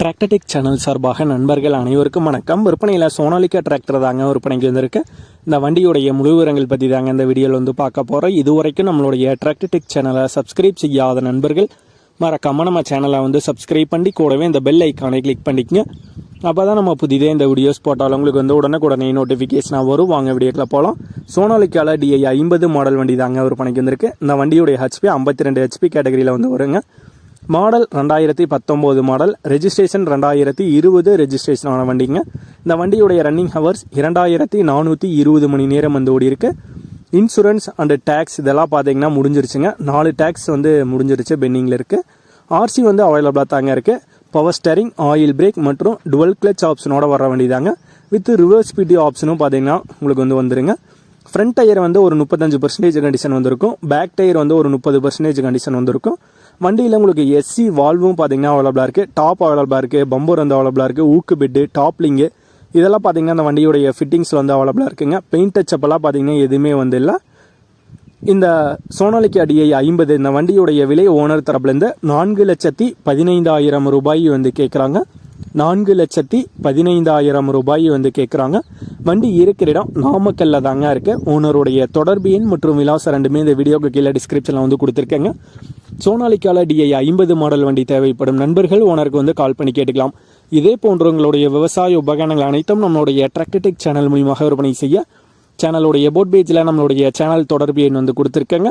Tractor Tech channel சார்பாக நண்பர்கள் அனைவருக்கும் வணக்கம். விற்பனையில் சோனாலிக்கா டிராக்டர் தாங்க விற்பனைக்கு வந்திருக்கு. இந்த வண்டியுடைய முழு விவரங்கள் பற்றி தாங்க இந்த வீடியோவில் வந்து பார்க்க போகிறோம் இதுவரைக்கும் நம்மளுடைய டிராக்டர்டெக் சேனலை சப்ஸ்கிரைப் செய்யாத நண்பர்கள் மறக்காமல் நம்ம சேனலை வந்து சப்ஸ்கிரைப் பண்ணி கூடவே இந்த பெல் ஐக்கானை கிளிக் பண்ணிக்கங்க. அப்போ தான் நம்ம புதிதே இந்த வீடியோஸ் போட்டாலும் உங்களுக்கு வந்து உடனுக்குடனே நோட்டிஃபிகேஷனாக வரும். வாங்க வீடியோக்கில் போகலாம் சோனாலிக்கால டிஐ ஐம்பது மாடல் வண்டி தாங்க விற்பனைக்கு வந்திருக்கு. இந்த வண்டியுடைய ஹெச்பி ஐம்பத்தி ரெண்டு ஹெச்பி கேட்டகரியில் வந்து வருங்க. மாடல் ரெண்டாயிரத்தி பத்தொம்போது மாடல் ரெஜிஸ்ட்ரேஷன் ரெண்டாயிரத்தி இருபது ரெஜிஸ்ட்ரேஷன் ஆன வண்டிங்க. இந்த வண்டியுடைய ரன்னிங் ஹவர்ஸ் இரண்டாயிரத்தி நானூற்றி இருபது மணி நேரம் வந்து ஓடி இருக்கு இன்சூரன்ஸ் அண்டு டேக்ஸ் இதெல்லாம் பார்த்தீங்கன்னா முடிஞ்சிருச்சுங்க. நாலு டேக்ஸ் வந்து முடிஞ்சிருச்சு பெண்டிங்கில் இருக்குது ஆர்சி வந்து அவைலபிளாக தாங்க இருக்குது பவர் ஸ்டேரிங் ஆயில் பிரேக் மற்றும் டுவல் கிளச் ஆப்ஷனோட வர வண்டி தாங்க வித் ரிவர்ஸ் ஸ்பீடி ஆப்ஷனும் பார்த்தீங்கன்னா உங்களுக்கு வந்து வந்துருங்க. ஃப்ரண்ட் டயர் வந்து ஒரு முப்பத்தஞ்சு பர்சன்டேஜ் கண்டிஷன் வந்திருக்கும். பேக் டயர் வந்து ஒரு முப்பது பர்சன்டேஜ் கண்டிஷன் வந்திருக்கும். வண்டியில் உங்களுக்கு எஸ்சி வால்வும் பார்த்தீங்கன்னா அவைலபிளாக இருக்குது டாப் அவைலபிளாக இருக்குது பம்பர் வந்து அவைலபிளாக இருக்குது ஊக்கு பெட்டு டாப்லிங்கு இதெல்லாம் பார்த்தீங்கன்னா அந்த வண்டியுடைய ஃபிட்டிங்ஸில் வந்து அவைலபிளாக இருக்குங்க. பெயிண்ட் டச்சப்பெல்லாம் பார்த்தீங்கன்னா எதுவுமே வந்து இல்லை. இந்த சோனாலிக்கு அடியை ஐம்பது இந்த வண்டியுடைய விலை ஓனர் தரப்புலேருந்து நான்கு லட்சத்தி பதினைந்தாயிரம் ரூபாய் வந்து கேட்குறாங்க நான்கு லட்சத்தி பதினைந்தாயிரம் ரூபாய் வந்து கேட்குறாங்க வண்டி இருக்கிற இடம் நாமக்கல்ல தாங்க இருக்கு. ஓனருடைய தொடர்பு எண் மற்றும் விலாசம் ரெண்டுமே இந்த வீடியோக்கு கீழே டிஸ்கிரிப்ஷனில் வந்து கொடுத்துருக்கேங்க. சோனாலிக்கால டிஐ ஐம்பது மாடல் வண்டி தேவைப்படும் நண்பர்கள் ஓனருக்கு வந்து கால் பண்ணி கேட்டுக்கலாம். இதே போன்ற உங்களுடைய விவசாய உபகரணங்கள் அனைத்தும் நம்மளுடைய டிராக்டர்டெக் சேனல் மூலியமாக விற்பனை செய்ய சேனலுடைய போட் பேஜில் நம்மளுடைய சேனல் தொடர்பு எண் வந்து கொடுத்துருக்கேங்க.